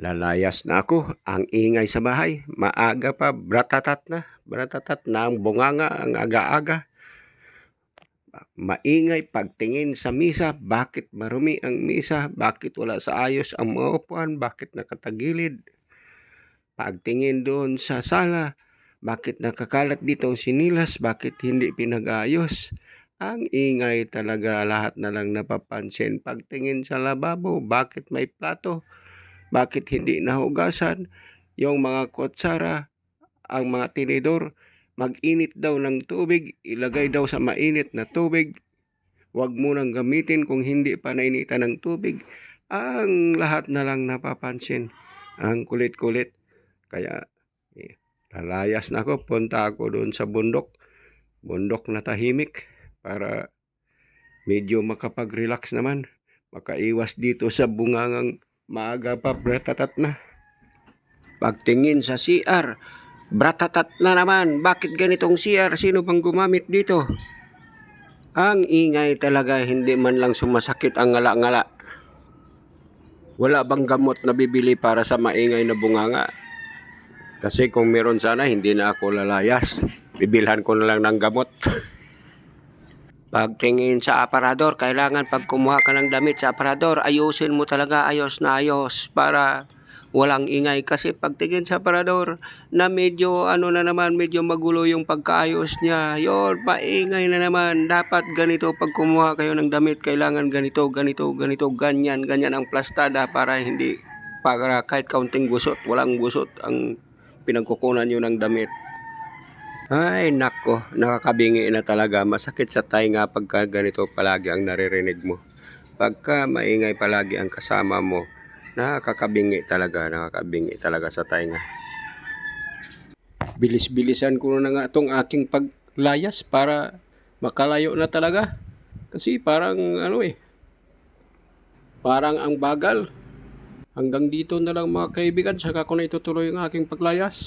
Lalayas na ako. Ang ingay sa bahay. Maaga pa. Bratatat na. Bratatat na ang bunganga. Ang aga-aga. Maingay pagtingin sa misa. Bakit marumi ang misa? Bakit wala sa ayos ang mga upuan? Bakit nakatagilid? Pagtingin doon sa sala. Bakit nakakalat dito ang sinilas? Bakit hindi pinag-ayos? Ang ingay talaga lahat na lang napapansin. Pagtingin sa lababo, bakit may plato? Bakit hindi nahugasan? Yung mga kutsara, ang mga tinidor, mag-init daw ng tubig, ilagay daw sa mainit na tubig. Huwag mo nang gamitin kung hindi pa nainitan ng tubig. Ang lahat na lang napapansin. Ang kulit-kulit. Kaya, eh, lalayas na ako. Punta ako doon sa bundok. Bundok na tahimik para medyo makapag-relax naman. Makaiwas dito sa bungangang maaga pa, bratatat na. Pagtingin sa CR, bratatat na naman. Bakit ganitong CR? Sino bang gumamit dito? Ang ingay talaga, hindi man lang sumasakit ang ngala-ngala. Wala bang gamot na bibili para sa maingay na bunganga? Kasi kung meron sana, hindi na ako lalayas. Bibilhan ko na lang ng gamot. Pagtingin sa aparador, kailangan pag kumuha ka ng damit sa aparador, ayusin mo talaga ayos na ayos para walang ingay. Kasi pagtingin sa aparador na medyo ano na naman, medyo magulo yung pagkaayos niya. Yon, paingay na naman. Dapat ganito pag kumuha kayo ng damit, kailangan ganito, ganito, ganito, ganyan, ganyan ang plastada para hindi para kahit kaunting gusot, walang gusot ang pinagkukunan nyo ng damit. Ay, nako, nakakabingi na talaga. Masakit sa tainga pagka ganito palagi ang naririnig mo. Pagka maingay palagi ang kasama mo, nakakabingi talaga, nakakabingi talaga sa tainga. Bilis-bilisan ko na nga itong aking paglayas para makalayo na talaga. Kasi parang ano eh, parang ang bagal. Hanggang dito na lang mga kaibigan, saka ko na itutuloy ang aking paglayas.